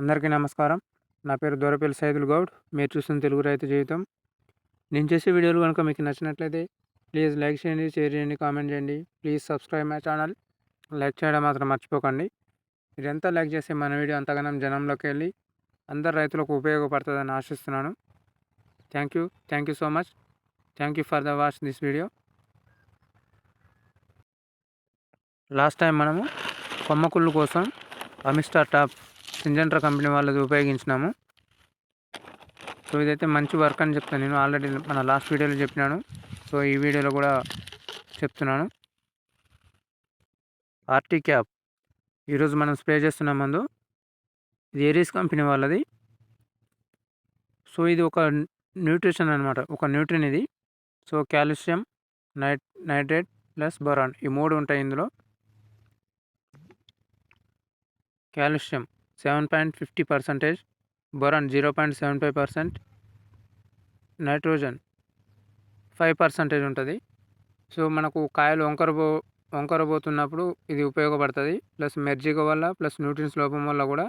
అందరికీ నమస్కారం. నా పేరు దొరపల్లి సైదుల్ గౌడ్. మీరు చూస్తున్న తెలుగు రైతు జీవితం. నేను చేసే వీడియోలు కనుక మీకు నచ్చినట్లయితే ప్లీజ్ లైక్ చేయండి షేర్ చేయండి కామెంట్ చేయండి. Please subscribe my channel. Like చేయడం మాత్రం మర్చిపోకండి. మీరు ఎంత లైక్ చేస్తే మన వీడియో అంతగానం జనంలోకి వెళ్ళి అందరు రైతులకు ఉపయోగపడుతుందని ఆశిస్తున్నాను. Thank you. Thank you so much. Thank you for the watch this video. Last time మనము కొమ్మకుళ్ళు కోసం అమిస్టార్ టాప్ సింజంట్రా కంపెనీ వాళ్ళది ఉపయోగించినాము. సో ఇదైతే మంచి వర్క్ అని చెప్తాను నేను. ఆల్రెడీ మన లాస్ట్ వీడియోలో చెప్పినాను. సో ఈ వీడియోలో కూడా చెప్తున్నాను. ఆర్టీ క్యాప్ ఈరోజు మనం స్ప్రే చేస్తున్న మందు. ఇది ఏరీస్ కంపెనీ వాళ్ళది. సో ఇది ఒక న్యూట్రిషన్ అనమాట ఒక న్యూట్రిన్ ఇది. So calcium night nitrate plus boron ఈ మూడు ఉంటాయి ఇందులో. Calcium seven point fifty percentage boron zero point seven five percent nitrogen five percentage ఉంటుంది. సో మనకు కాయలు వంకరబో వంకరబోతున్నప్పుడు ఇది ఉపయోగపడుతుంది. ప్లస్ మెర్జిగ వల్ల ప్లస్ న్యూట్రిన్స్ లోపం వల్ల కూడా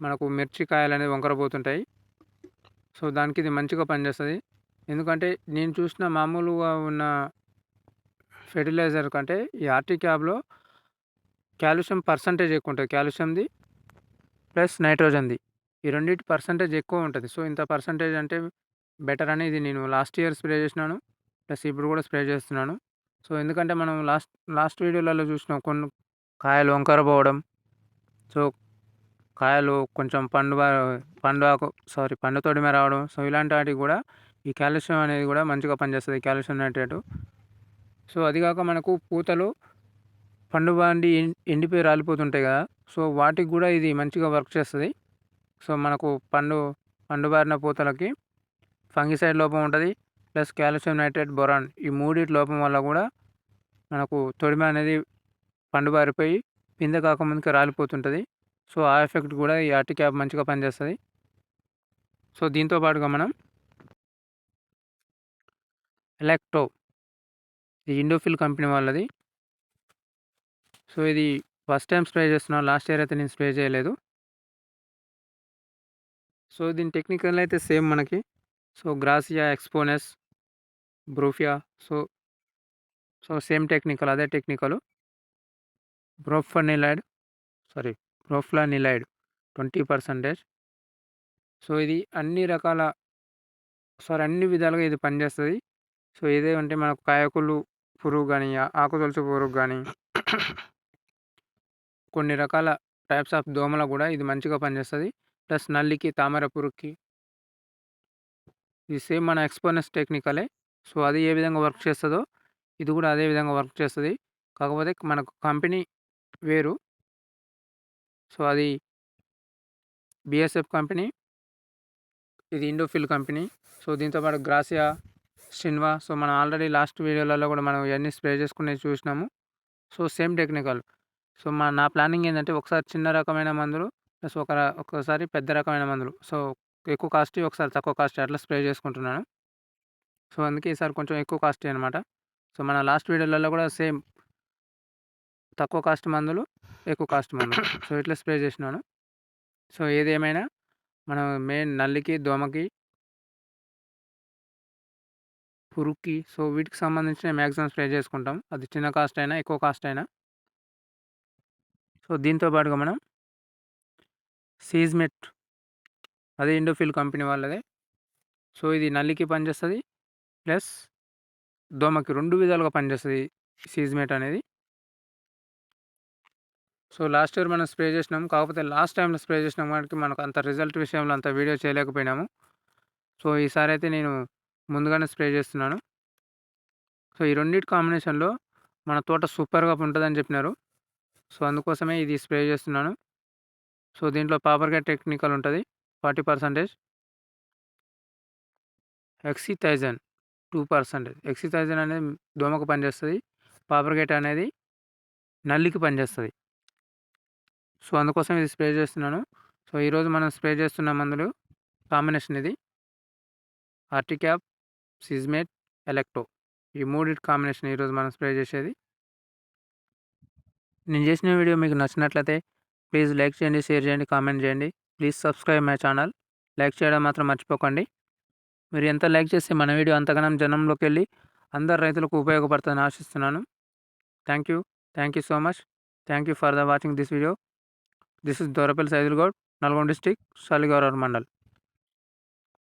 మనకు మిర్చి కాయలు అనేది వంకరబోతుంటాయి. సో దానికి ఇది మంచిగా పనిచేస్తుంది. ఎందుకంటే నేను చూసిన మామూలుగా ఉన్న ఫెర్టిలైజర్ కంటే ఈ ఆర్టీ క్యాబ్లో కాల్షియం పర్సంటేజ్ ఎక్కువ ఉంటుంది. కాల్షియంది ప్లస్ నైట్రోజన్ది. ఈ రెండింటి పర్సంటేజ్ ఎక్కువ ఉంటుంది. సో ఇంత పర్సంటేజ్ అంటే బెటర్ అని ఇది నేను లాస్ట్ ఇయర్ స్ప్రే చేసినాను. ప్లస్ ఇప్పుడు కూడా స్ప్రే చేస్తున్నాను. సో ఎందుకంటే మనం లాస్ట్ లాస్ట్ వీడియోలలో చూసినాం కొన్ని కాయలు వంకర పోవడం సో కాయలు కొంచెం పండు పండు సారీ పండు తొడిమే రావడం. సో ఇలాంటి వాటికి కూడా ఈ కాల్షియం అనేది కూడా మంచిగా పనిచేస్తుంది. Calcium nitrate. సో అది కాక మనకు పూతలు పండు బాండి ఎండిపోయి రాలిపోతుంటాయి కదా. సో వాటికి కూడా ఇది మంచిగా వర్క్ చేస్తుంది. సో మనకు పండు పండు బారిన పూతలకి ఫంగిసైడ్ లోపం ఉంటుంది ప్లస్ కాల్షియం నైట్రేట్ బొరాన్ ఈ మూడిటి లోపం వల్ల కూడా మనకు తొడిమ అనేది పండు బారిపోయి పిందె కాకముందుకే రాలిపోతుంటుంది. సో ఆ ఎఫెక్ట్ కూడా ఈ ఆర్టీ క్యాప్ మంచిగా పనిచేస్తుంది. సో దీంతో పాటుగా మనం ఎలక్ట్రో ఇది ఇండోఫిల్ కంపెనీ వాళ్ళది. సో ఇది ఫస్ట్ టైం స్ప్రే చేస్తున్నాను లాస్ట్ ఇయర్ అయితే నేను స్ప్రే చేయలేదు. సో దీని టెక్నికల్ అయితే సేమ్ మనకి. సో గ్రాసియా ఎక్స్పోనెస్ బ్రూఫియా సో సో సేమ్ టెక్నికల్ అదే technical. Broflanilide sorry broflanilide twenty percentage. So ఇది అన్ని రకాల సారీ అన్ని విధాలుగా ఇది పనిచేస్తుంది. సో ఇదేమంటే మనకు కాయకులు పురుగు కానీ ఆకుతొలచు పురుగు కానీ కొన్ని రకాల టైప్స్ ఆఫ్ దోమల కూడా ఇది మంచిగా పనిచేస్తుంది. ప్లస్ నల్లికి తామర పురుగుకి. ఇది సేమ్ మన ఎక్స్పోనెస్ టెక్నికలే. సో అది ఏ విధంగా వర్క్ చేస్తుందో ఇది కూడా అదే విధంగా వర్క్ చేస్తుంది. కాకపోతే మనకు కంపెనీ వేరు. సో అది బిఎస్ఎఫ్ కంపెనీ ఇది ఇండోఫిల్ కంపెనీ. సో దీంతో పాటు గ్రాసియా షిన్వా సో మనం ఆల్రెడీ లాస్ట్ వీడియోలలో కూడా మనం ఇవన్నీ స్ప్రే చేసుకునే చూసినాము. So same technical. సో మా నా ప్లానింగ్ ఏంటంటే ఒకసారి చిన్న రకమైన మందులు ప్లస్ ఒక ఒకసారి పెద్ద రకమైన మందులు. సో ఎక్కువ కాస్ట్ ఒకసారి తక్కువ కాస్ట్ అట్లా స్ప్రే చేసుకుంటున్నాను. సో అందుకే ఈసారి కొంచెం ఎక్కువ కాస్ట్ అనమాట సో మన లాస్ట్ వీడియోలలో కూడా సేమ్ తక్కువ కాస్ట్ మందులు ఎక్కువ కాస్ట్ మందులు. సో ఇట్లా స్ప్రే చేసినాను. సో ఏదేమైనా మనం మెయిన్ నల్లికి దోమకి పురుగుకి సో వీటికి సంబంధించిన మ్యాక్సిమం స్ప్రే చేసుకుంటాం. అది చిన్న కాస్ట్ అయినా ఎక్కువ కాస్ట్ అయినా. సో దీంతో పాటుగా మనం సీజ్మెట్ అదే ఇండోఫిల్ కంపెనీ వాళ్ళదే. సో ఇది నల్లికి పనిచేస్తుంది ప్లస్ దోమకి రెండు విధాలుగా పనిచేస్తుంది సీజ్మెట్ అనేది. సో లాస్ట్ ఇయర్ మనం స్ప్రే చేసినాం కాకపోతే లాస్ట్ టైంలో స్ప్రే చేసినాం వాటికి మనకు అంత రిజల్ట్ విషయంలో అంత వీడియో చేయలేకపోయినాము. సో ఈసారి అయితే నేను ముందుగానే స్ప్రే చేస్తున్నాను. సో ఈ రెండింటి కాంబినేషన్లో మన తోట సూపర్గా ఉంటుందని చెప్పినారు. సో అందుకోసమే ఇది స్ప్రే చేస్తున్నాను. సో దీంట్లో పాపర్గా టెక్నికల్ ఉంటుంది. Forty percentage. ఎక్సిథైజన్ two percentage. ఎక్సిథైజన్ అనేది దోమకు పనిచేస్తుంది. పాపర్గేట్ అనేది నల్లికి పనిచేస్తుంది. సో అందుకోసం ఇది స్ప్రే చేస్తున్నాను. సో ఈరోజు మనం స్ప్రే చేస్తున్న మందులు కాంబినేషన్ ఇది. ఆర్టిక్యాప్ సిజ్మేట్ ఎలక్ట్రో. ఈ మూడింటి కాంబినేషన్ ఈరోజు మనం స్ప్రే చేసేది. నేను చేసిన వీడియో మీకు నచ్చినట్లయితే ప్లీజ్ లైక్ చేయండి షేర్ చేయండి కామెంట్ చేయండి. Please subscribe my channel. Like చేయడం మాత్రం మర్చిపోకండి. మీరు ఎంత లైక్ చేస్తే మన వీడియో అంతగానం జనంలోకి వెళ్ళి అందరు రైతులకు ఉపయోగపడుతుందని ఆశిస్తున్నాను. Thank you. Thank you so much. Thank you for the watching this video. This is Dorapalli Saidulgoud Nalgonda district Saligourav mandal.